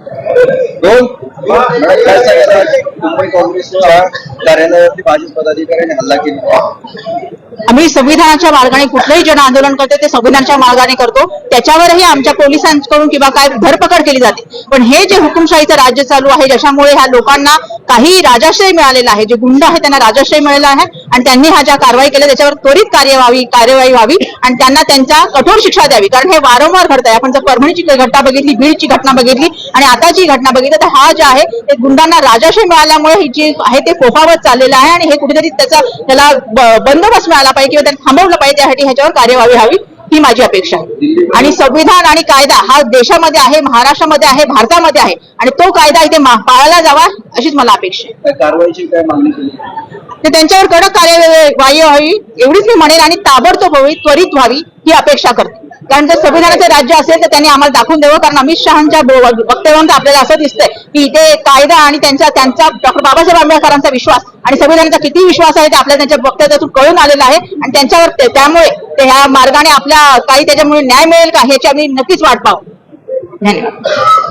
दोन. काय मुंबई काँग्रेसच्या कार्यालयावरती भाजप पदाधिकाऱ्याने हल्ला केला. आम्ही संविधानाच्या मार्गाने कुठलंही जन आंदोलन करतो ते संविधानाच्या मार्गाने करतो. त्याच्यावरही आमच्या पोलिसांकडून किंवा काय धरपकड केली जाते. पण हे जे हुकुमशाहीचं राज्य चालू आहे ज्याच्यामुळे ह्या लोकांना काही राजाश्रय मिळालेला आहे जे गुंड आहे त्यांना राजाश्रय मिळाला आहे आणि त्यांनी हा ज्या कारवाई केल्या त्याच्यावर त्वरित कार्यवाही कार्यवाही व्हावी आणि त्यांना त्यांच्या कठोर शिक्षा द्यावी. कारण हे वारंवार घडत आहे. आपण जर परभणीची घटना बघितली बीडची घटना बघितली आणि आताची घटना बघितली तर हा जे आहे ते गुंडांना राजाश्रय मिळाल्यामुळे ही जी आहे ते फोफावत चाललेलं आहे आणि हे कुठेतरी त्याचा त्याला बंदोबस्त मिळाला पाहिजे किंवा त्यांना थांबवलं पाहिजे त्यासाठी ह्याच्यावर कार्यवाही व्हावी. ही माझी अपेक्षा आहे. आणि संविधान आणि कायदा हा देशामध्ये आहे महाराष्ट्रामध्ये आहे भारतामध्ये आहे. आणि तो कायदा इथे पाळला जावा अशीच मला अपेक्षा आहे. कारवाईची काय मागणी त्यांच्यावर कडक कार्यवाही व्हावी एवढीच मी म्हणेन आणि ताबडतोब व्हावी त्वरित व्हावी ही अपेक्षा करते. कारण जर संविधानाचं राज्य असेल तर त्यांनी आम्हाला दाखवून द्यावं. कारण अमित शहाच्या वक्तव्यावरून आपल्याला असं दिसतंय की इथे कायदा आणि त्यांचा त्यांचा डॉक्टर बाबासाहेब आंबेडकरांचा विश्वास आणि संविधानाचा किती विश्वास आहे ते आपल्याला त्यांच्या वक्तव्यातून कळून आलेला आहे. आणि त्यांच्यावर त्यामुळे ते ह्या मार्गाने आपल्या काही त्याच्यामुळे न्याय मिळेल का ह्याची आम्ही नक्कीच वाट पाहू. धन्यवाद.